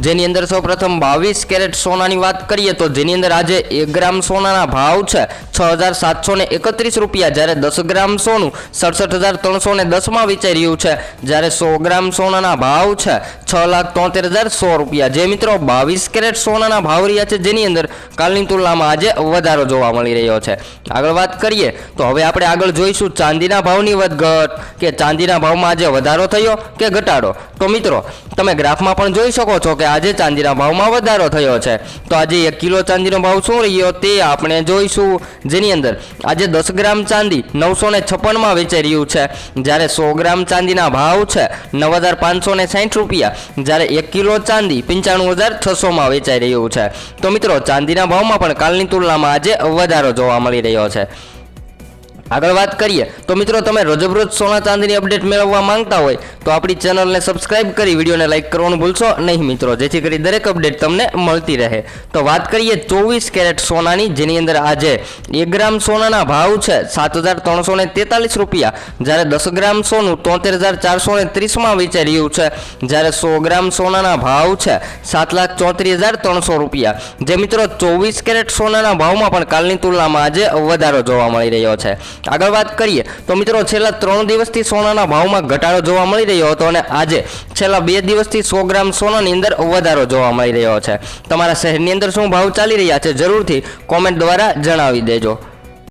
જેની અંદર સૌપ્રથમ બાવીસ કેરેટ સોનાની વાત કરીએ તો જેની અંદર આજે એક ગ્રામ સોનાના ભાવ છે છ હજાર સાતસો ને એકત્રીસ રૂપિયા, જ્યારે દસ ગ્રામ સોનું સડસઠ હજાર ત્રણસો ને દસમાં વેચાઈ રહ્યું છે, જ્યારે સો ગ્રામ સોનાના ભાવ છે છ લાખ તોતેર હજાર સો રૂપિયા. જે મિત્રો બાવીસ કેરેટ સોનાના ભાવ રહ્યા છે, જેની અંદર કાલની તુલનામાં આજે વધારો જોવા મળી રહ્યો છે. આગળ વાત કરીએ તો હવે આપણે આગળ જોઈશું ચાંદીના ભાવની વધઘટ, કે ચાંદીના ભાવમાં આજે વધારો થયો કે ઘટાડો. તો મિત્રો, તમે ગ્રાફમાં પણ જોઈ શકો છો કે આજે ચાંદીના ભાવમાં વધારો થયો છે. તો આજે એક કિલો ચાંદીનો ભાવ શું રહ્યો તે આપણે જોઈશું. જેની અંદર આજે દસ ગ્રામ ચાંદી નવસો ને છપ્પનમાં વેચાઈ રહ્યું છે. જ્યારે સો ગ્રામ ચાંદીના ભાવ છે નવ હજાર પાંચસો ને સાઠ રૂપિયા. જ્યારે એક કિલો ચાંદી પંચાણું હજાર છસોમાં વેચાઈ રહ્યું છે. તો મિત્રો, ચાંદીના ભાવમાં પણ કાલની તુલનામાં આજે વધારો જોવા મળી રહ્યો છે. આગળ વાત કરીએ, તો મિત્રો તમે રોજબરોજ સોના ચાંદીની અપડેટ મેળવવા માંગતા હોય, તો આપણી ચેનલને સબસ્ક્રાઇબ કરી, વિડીયોને લાઇક કરવાનું ભૂલશો નહીં મિત્રો, જેથી કરી દરેક અપડેટ તમને મળતી રહે. તો વાત કરીએ ચોવીસ કેરેટ સોનાની, જેની અંદર આજે એક ગ્રામ સોનાના ભાવ છે સાત હજાર ત્રણસો ને તેતાલીસ રૂપિયા, જ્યારે દસ ગ્રામ સોનું તોતેર હજાર ચારસો ને ત્રીસમાં વેચાઈ રહ્યું છે, જ્યારે સો ગ્રામ સોનાના ભાવ છે સાત લાખ ચોત્રીસ હજાર ત્રણસો રૂપિયા. જે મિત્રો ચોવીસ કેરેટ સોનાના ભાવમાં પણ કાલની તુલનામાં આજે વધારો જોવા મળી રહ્યો છે. આગળ વાત કરીએ તો મિત્રો છેલ્લા ત્રણ દિવસથી સોનાના ભાવમાં ઘટાડો જોવા મળી રહ્યો હતો અને આજે છેલ્લા બે દિવસથી સો ગ્રામ સોનાની અંદર વધારો જોવા મળી રહ્યો છે. તમારા શહેરની અંદર શું ભાવ ચાલી રહ્યા છે જરૂરથી કોમેન્ટ દ્વારા જણાવી દેજો.